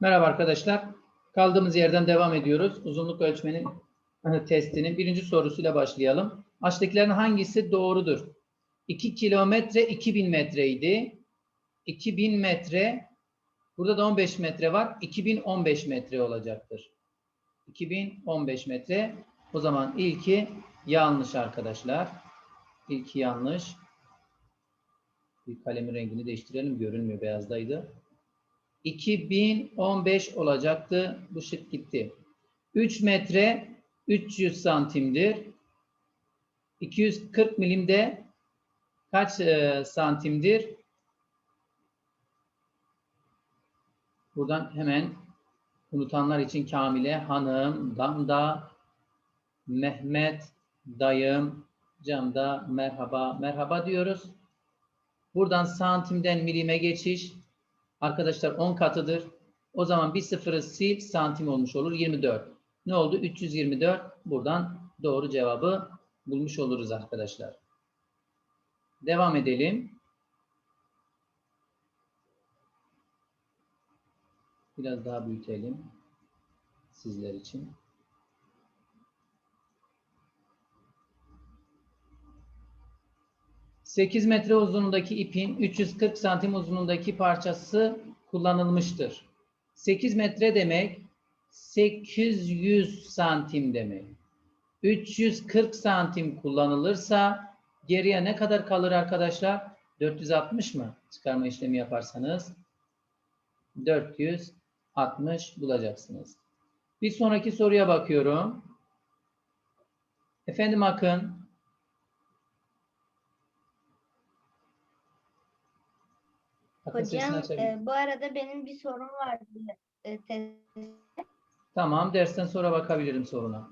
Merhaba arkadaşlar. Kaldığımız yerden devam ediyoruz. Uzunluk ölçmenin e, testinin birinci sorusuyla başlayalım. Aşağıdakilerin hangisi doğrudur? 2 kilometre 2000 metreydi. 2000 metre burada da 15 metre var. 2015 metre olacaktır. 2015 metre. O zaman ilki yanlış arkadaşlar. İlki yanlış. Bir kalemin rengini değiştirelim. Görünmüyor beyazdaydı. 2015 olacaktı. Bu şık gitti. 3 metre 300 santimdir. 240 milimde kaç e, santimdir? Buradan hemen unutanlar için Kamile, hanım, Damda, Mehmet, dayım, Camda merhaba, merhaba diyoruz. Buradan santimden milime geçiş. Arkadaşlar 10 katıdır. O zaman bir sıfırı sil santim olmuş olur. 24. Ne oldu? 324. Buradan doğru cevabı bulmuş oluruz arkadaşlar. Devam edelim. Biraz daha büyütelim. Sizler için. Sekiz metre uzunluğundaki ipin 340 santim uzunluğundaki parçası kullanılmıştır. 8 metre demek 800 santim demek. 340 santim kullanılırsa geriye ne kadar kalır arkadaşlar? 460 mı? Çıkarma işlemi yaparsanız 460 bulacaksınız. Bir sonraki soruya bakıyorum. Efendim Akın. Akın sesini Hocam e, bu arada benim bir sorum vardı. E, Tamam, dersten sonra bakabilirim soruna.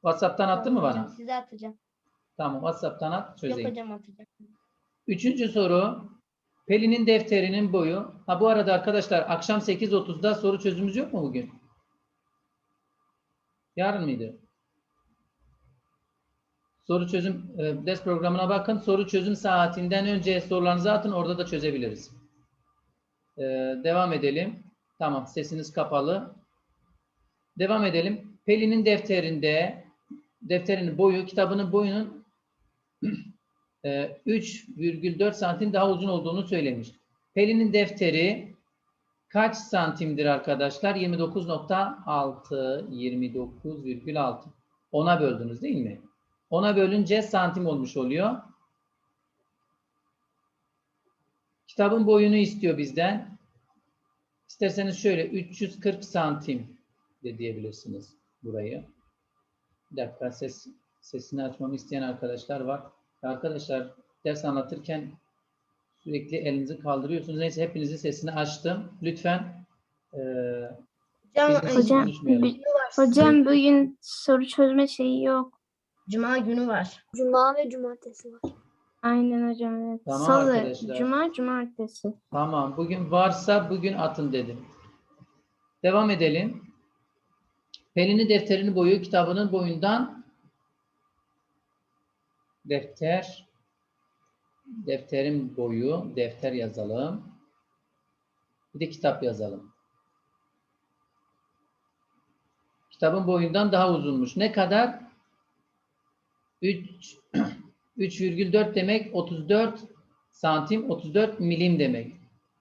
WhatsApp'tan attın mı Hocam bana? Size atacağım. Tamam, WhatsApp'tan at, Yok çözeyim. hocam atacağım. Üçüncü soru. Pelin'in defterinin boyu. Ha bu arada arkadaşlar akşam 8.30'da soru çözümümüz yok mu bugün? Yarın mıydı? Soru çözüm e, ders programına bakın. Soru çözüm saatinden önce sorularınızı atın. Orada da çözebiliriz. E, devam edelim. Tamam sesiniz kapalı. Devam edelim. Pelin'in defterinde defterinin boyu, kitabının boyunun e, 3,4 santim daha uzun olduğunu söylemiş. Pelin'in defteri kaç santimdir arkadaşlar? 29.6, 29,6. Ona böldünüz değil mi? Ona bölünce santim olmuş oluyor. Kitabın boyunu istiyor bizden. İsterseniz şöyle 340 santim de diyebilirsiniz burayı. Bir dakika ses sesini açmamı isteyen arkadaşlar var. Arkadaşlar ders anlatırken sürekli elinizi kaldırıyorsunuz. Neyse hepinizin sesini açtım. Lütfen eee Hocam, Hocam, hocam bugün soru çözme şeyi yok. Cuma günü var. Cuma ve cumartesi var. Aynen hocam. Evet. Tamam Salı, arkadaşlar. cuma, cumartesi. Tamam. Bugün varsa bugün atın dedim. Devam edelim. Pelin'in defterinin boyu kitabının boyundan defter defterin boyu defter yazalım. Bir de kitap yazalım. Kitabın boyundan daha uzunmuş. Ne kadar? 3 3,4 demek 34 santim 34 milim demek.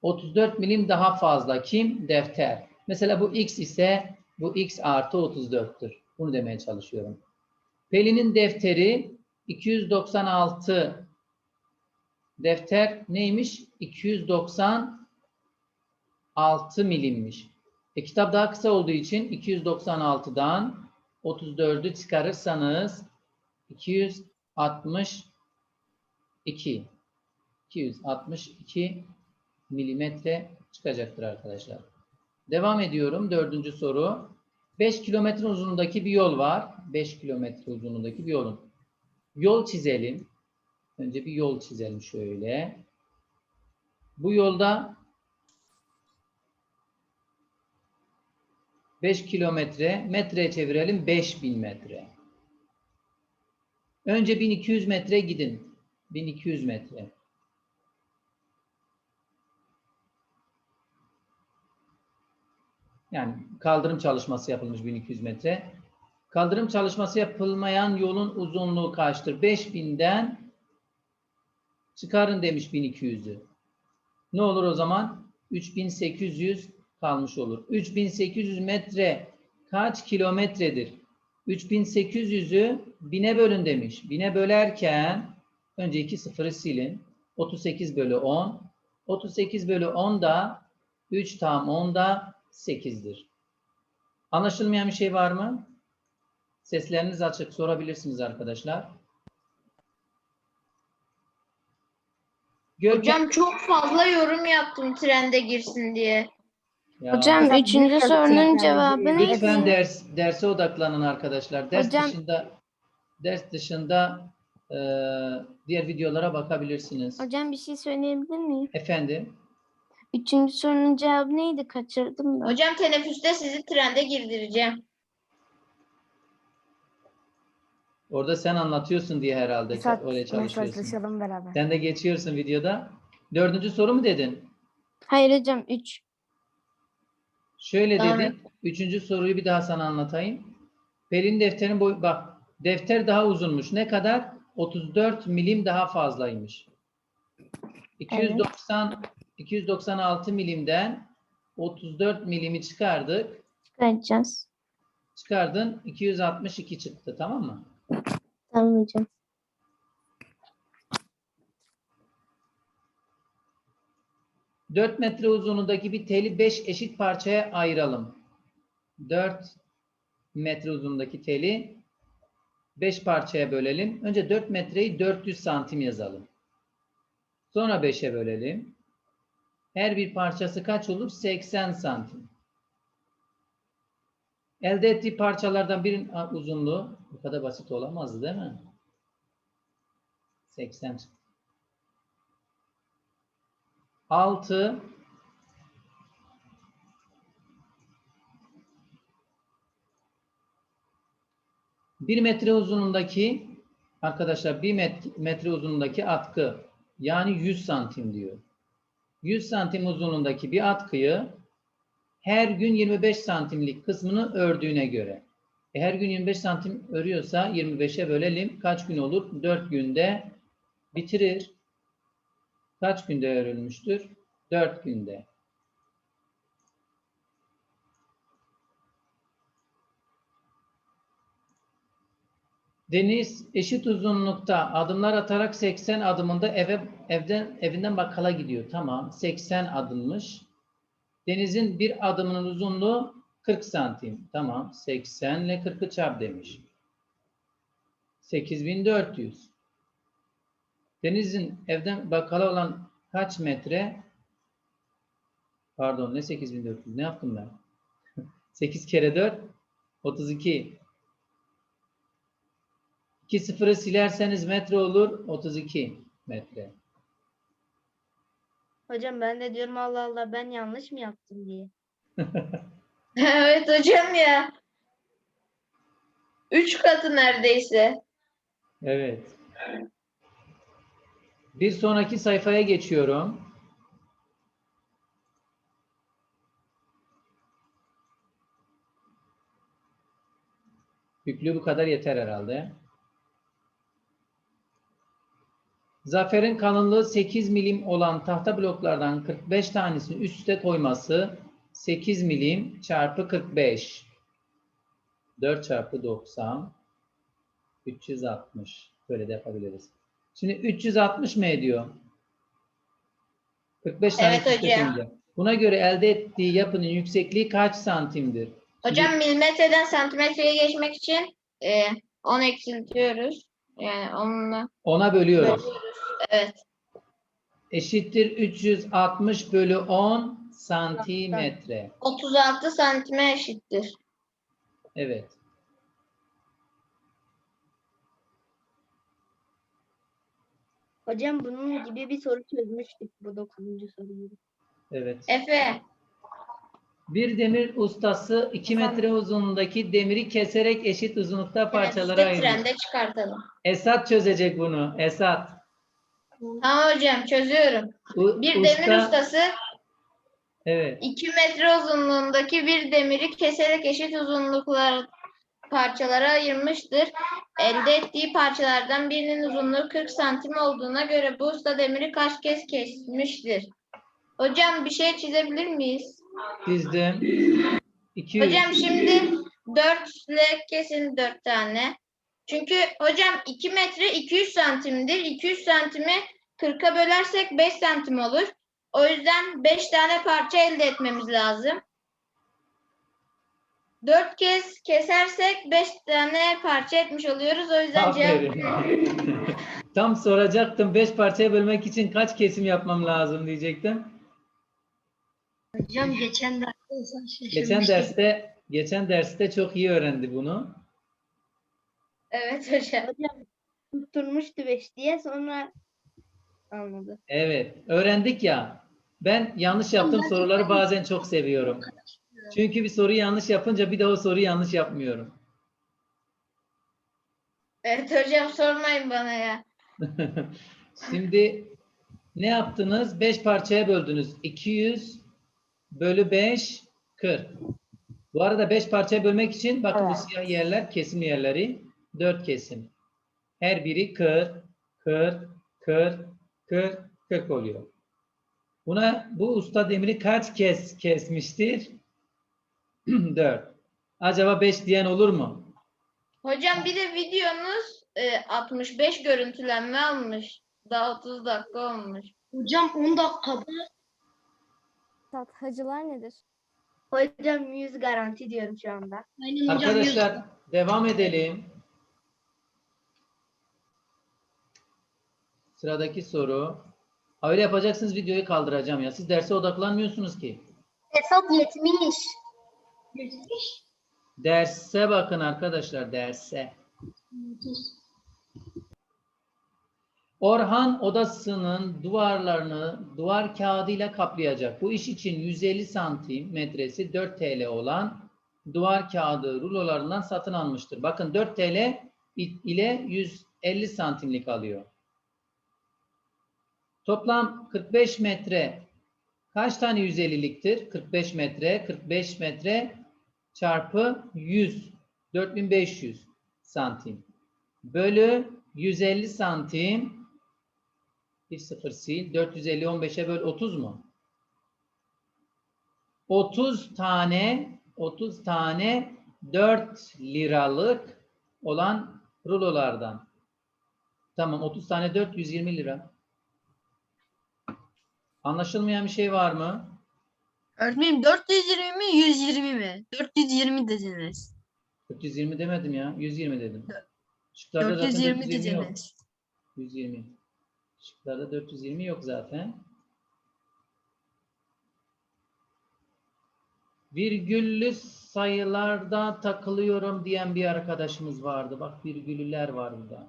34 milim daha fazla. Kim? Defter. Mesela bu x ise bu x artı 34'tür. Bunu demeye çalışıyorum. Pelin'in defteri 296 defter neymiş? 296 milimmiş. E, kitap daha kısa olduğu için 296'dan 34'ü çıkarırsanız 262 262 milimetre çıkacaktır arkadaşlar. Devam ediyorum. Dördüncü soru. 5 kilometre uzunluğundaki bir yol var. 5 kilometre uzunluğundaki bir yolun. Yol çizelim. Önce bir yol çizelim şöyle. Bu yolda 5 kilometre, metreye çevirelim 5000 metre. Önce 1200 metre gidin. 1200 metre. Yani kaldırım çalışması yapılmış 1200 metre. Kaldırım çalışması yapılmayan yolun uzunluğu kaçtır? 5000'den çıkarın demiş 1200'ü. Ne olur o zaman? 3800 kalmış olur. 3800 metre kaç kilometredir? 3800'ü bine bölün demiş. Bine bölerken önce iki sıfırı silin. 38 bölü 10. 38 bölü 10 da 3 tam 10 da 8'dir. Anlaşılmayan bir şey var mı? Sesleriniz açık sorabilirsiniz arkadaşlar. Görkem- Hocam çok fazla yorum yaptım trende girsin diye. Ya, Hocam Hocam, üçüncü sorunun cevabı lütfen neydi? ders derse odaklanın arkadaşlar. Ders Hocam- dışında ders dışında e, diğer videolara bakabilirsiniz. Hocam bir şey söyleyebilir miyim? Efendim? Üçüncü sorunun cevabı neydi? Kaçırdım da. Hocam teneffüste sizi trende girdireceğim. Orada sen anlatıyorsun diye herhalde Mesaj, öyle çalışıyorsun. mesajlaşalım beraber. Sen de geçiyorsun videoda. Dördüncü soru mu dedin? Hayır hocam 3. Şöyle Devam dedin. Üçüncü soruyu bir daha sana anlatayım. Pelin defterin boyu bak defter daha uzunmuş. Ne kadar? 34 milim daha fazlaymış. 290 296 milimden 34 milimi çıkardık. Çıkaracağız. Çıkardın 262 çıktı tamam mı? Tamam hocam. Dört metre uzunluğundaki bir teli 5 eşit parçaya ayıralım. 4 metre uzunluğundaki teli 5 parçaya bölelim. Önce 4 metreyi 400 santim yazalım. Sonra 5'e bölelim. Her bir parçası kaç olur? 80 santim. Elde ettiği parçalardan birinin uzunluğu bu kadar basit olamazdı değil mi? 80 çıktı. 6 1 metre uzunluğundaki arkadaşlar 1 met- metre uzunluğundaki atkı yani 100 santim diyor. 100 santim uzunluğundaki bir atkıyı her gün 25 santimlik kısmını ördüğüne göre. E, her gün 25 santim örüyorsa 25'e bölelim. Kaç gün olur? 4 günde bitirir. Kaç günde örülmüştür? 4 günde. Deniz eşit uzunlukta adımlar atarak 80 adımında eve evden evinden bakkala gidiyor. Tamam. 80 adımmış. Deniz'in bir adımının uzunluğu 40 santim. Tamam. 80 ile 40'ı çarp demiş. 8400. Deniz'in evden bakkala olan kaç metre? Pardon ne 8400? Ne yaptım ben? 8 kere 4 32. 2 sıfırı silerseniz metre olur 32 metre. Hocam ben de diyorum Allah Allah ben yanlış mı yaptım diye. evet hocam ya. Üç katı neredeyse. Evet. Bir sonraki sayfaya geçiyorum. Yüklü bu kadar yeter herhalde. Zafer'in kalınlığı 8 milim olan tahta bloklardan 45 tanesini üst üste koyması 8 milim çarpı 45. 4 çarpı 90 360. Böyle de yapabiliriz. Şimdi 360 mı ediyor? 45 tane Evet üste hocam. Buna göre elde ettiği yapının yüksekliği kaç santimdir? Hocam milimetreden santimetreye geçmek için e, 10 eksiltiyoruz. Yani onunla Ona bölüyoruz. bölüyoruz. Evet. Eşittir 360 bölü 10 santimetre. 36 santime eşittir. Evet. Hocam bunun gibi bir soru çözmüştük bu dokuzuncu soruyu. Evet. Efe. Bir demir ustası 2 metre uzunluğundaki demiri keserek eşit uzunlukta parçalara teneffüste ayırır. trende çıkartalım. Esat çözecek bunu. Esat. Tamam hocam çözüyorum. U- Bir usta- demir ustası Evet. 2 metre uzunluğundaki bir demiri keserek eşit uzunluklar parçalara ayırmıştır. Elde ettiği parçalardan birinin uzunluğu 40 santim olduğuna göre bu usta demiri kaç kez kesmiştir? Hocam bir şey çizebilir miyiz? Çizdim. 200. Hocam şimdi 4 ile kesin 4 tane. Çünkü hocam 2 metre 200 santimdir. 200 santimi 40'a bölersek 5 santim olur. O yüzden 5 tane parça elde etmemiz lazım. 4 kez kesersek 5 tane parça etmiş oluyoruz. O yüzden cevap Aferin. Tam soracaktım. 5 parçaya bölmek için kaç kesim yapmam lazım diyecektim. Hocam geçen derste Geçen derste geçen derste çok iyi öğrendi bunu. Evet hocam. Tutturmuştu 5 diye sonra anladı. Evet, öğrendik ya. Ben yanlış yaptığım soruları bazen çok seviyorum. Çünkü bir soruyu yanlış yapınca bir de o soruyu yanlış yapmıyorum. Evet hocam sormayın bana ya. Şimdi ne yaptınız? 5 parçaya böldünüz. 200 bölü 5 40. Bu arada 5 parçaya bölmek için bakın bu siyah yerler kesim yerleri. 4 kesim. Her biri 40, 40, 40, 40, 40 oluyor. Buna bu usta demiri kaç kez kesmiştir? 4. Acaba 5 diyen olur mu? Hocam bir de videonuz e, 65 görüntülenme almış. Daha 30 dakika olmuş. Hocam 10 dakikada Hacılar nedir? Hocam 100 garanti diyorum şu anda. aynen hocam 100 Arkadaşlar devam edelim. Sıradaki soru. Öyle yapacaksınız videoyu kaldıracağım ya. Siz derse odaklanmıyorsunuz ki. hesap 70. 70. Derse bakın arkadaşlar derse. Orhan odasının duvarlarını duvar kağıdıyla kaplayacak. Bu iş için 150 santimetresi 4 TL olan duvar kağıdı rulolarından satın almıştır. Bakın 4 TL ile 150 santimlik alıyor. Toplam 45 metre kaç tane 150'liktir? 45 metre, 45 metre çarpı 100, 4500 santim. Bölü 150 santim, bir sıfır sil, 450 15'e böl 30 mu? 30 tane, 30 tane 4 liralık olan rulolardan. Tamam 30 tane 4 120 lira. Anlaşılmayan bir şey var mı? Öğretmenim 420 mi 120 mi? 420 dediniz. 420 demedim ya. 120 dedim. Şıklarda zaten 420 420 yok. dediniz. 120. Şıklarda 420 yok zaten. Virgüllü sayılarda takılıyorum diyen bir arkadaşımız vardı. Bak virgüllüler var burada.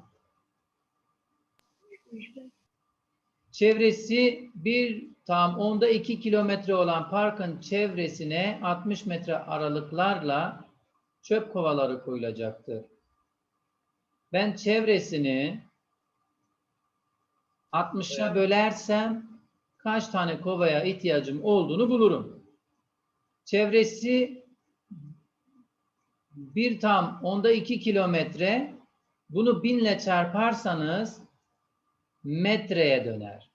Çevresi bir tam onda 2 kilometre olan parkın çevresine 60 metre aralıklarla çöp kovaları koyulacaktır. Ben çevresini 60'a bölersem kaç tane kovaya ihtiyacım olduğunu bulurum. Çevresi bir tam onda 2 kilometre. Bunu binle çarparsanız metreye döner.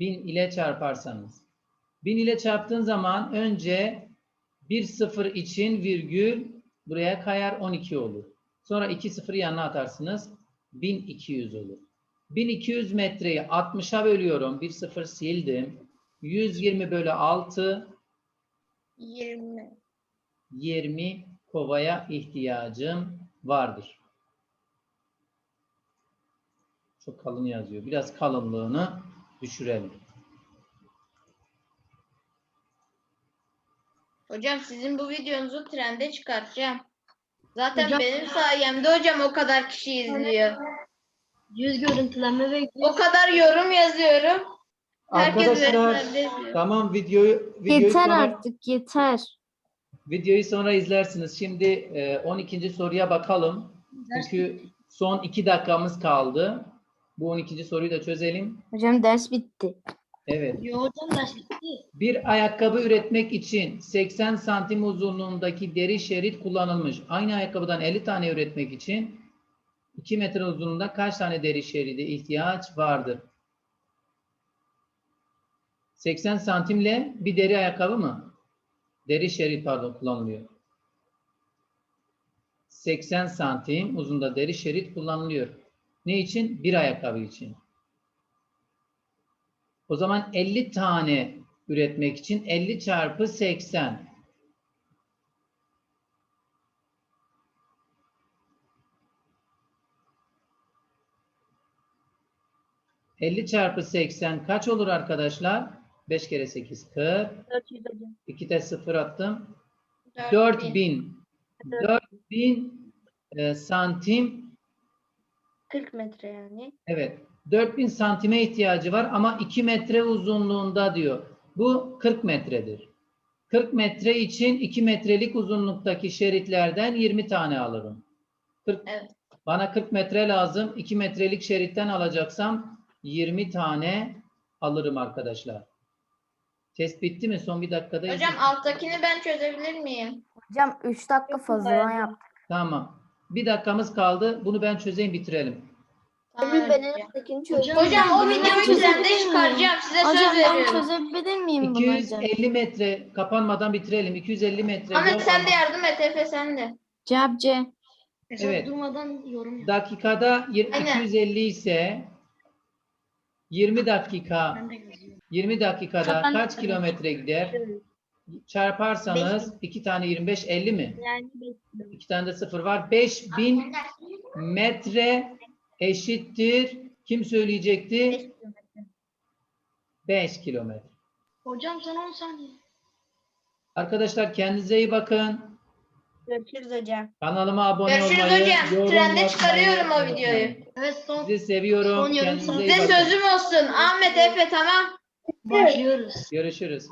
Bin ile çarparsanız. Bin ile çarptığın zaman önce bir sıfır için virgül buraya kayar 12 olur. Sonra iki sıfırı yanına atarsınız. 1200 olur. 1200 metreyi 60'a bölüyorum. Bir sıfır sildim. 120 bölü 6 20. 20 kovaya ihtiyacım vardır. Çok kalın yazıyor. Biraz kalınlığını düşürelim. Hocam sizin bu videonuzu trende çıkartacağım. Zaten Hocam- benim sayemde hocam o kadar kişi izliyor. 100 görüntülenme ve O kadar yorum yazıyorum. Herkes Arkadaşlar trende izliyor. tamam videoyu videoyu Yeter sonra, artık yeter. videoyu sonra izlersiniz. Şimdi e, 12. soruya bakalım. Çünkü son 2 dakikamız kaldı. Bu 12. soruyu da çözelim. Hocam ders bitti. Evet. Yo hocam ders bitti. Bir ayakkabı üretmek için 80 santim uzunluğundaki deri şerit kullanılmış. Aynı ayakkabıdan 50 tane üretmek için 2 metre uzunluğunda kaç tane deri şeridi ihtiyaç vardır? 80 santimle bir deri ayakkabı mı? Deri şerit pardon kullanılıyor. 80 santim uzunda deri şerit kullanılıyor. Ne için? Bir ayakkabı için. O zaman 50 tane üretmek için 50 çarpı 80. ...50 çarpı 80 kaç olur arkadaşlar? 5 kere 8 40. 400 hocam. 2 de 0 attım. 4000. 4000. 4000 e, santim 40 metre yani. Evet. 4000 santime ihtiyacı var ama 2 metre uzunluğunda diyor. Bu 40 metredir. 40 metre için 2 metrelik uzunluktaki şeritlerden 20 tane alırım. 40, Evet. Bana 40 metre lazım. 2 metrelik şeritten alacaksam 20 tane alırım arkadaşlar. Test bitti mi? Son bir dakikada. Hocam alttakini ben çözebilir miyim? Hocam 3 dakika fazladan yaptık. Tamam. Bir dakikamız kaldı. Bunu ben çözeyim bitirelim. Ben en hocam. alttakini. Hocam o videoyu miyim? çıkaracağım. Size Hocam söz ben veriyorum. çözebilir miyim bunu hocam? 250 metre kapanmadan bitirelim. 250 metre. Ahmet sen de yardım et Efe sen de. Cevap C. Evet. durmadan yorum yap. dakikada yir- Aynen. 250 ise 20 dakika Ben de yazıyorum. 20 dakikada Kapan- kaç kilometre gider? Çarparsanız 2 tane 25 50 mi? Yani 2 tane de sıfır var. 5000 metre eşittir. Kim söyleyecekti? 5 kilometre. Hocam son 10 saniye. Arkadaşlar kendinize iyi bakın. Görüşürüz hocam. Kanalıma abone Görüşürüz olmayı, hocam. Trende çıkarıyorum o videoyu. Evet son Sizi seviyorum. Son Kendinize iyi Size bakın. sözüm olsun. Ahmet Efe tamam. başlıyoruz. Görüşürüz.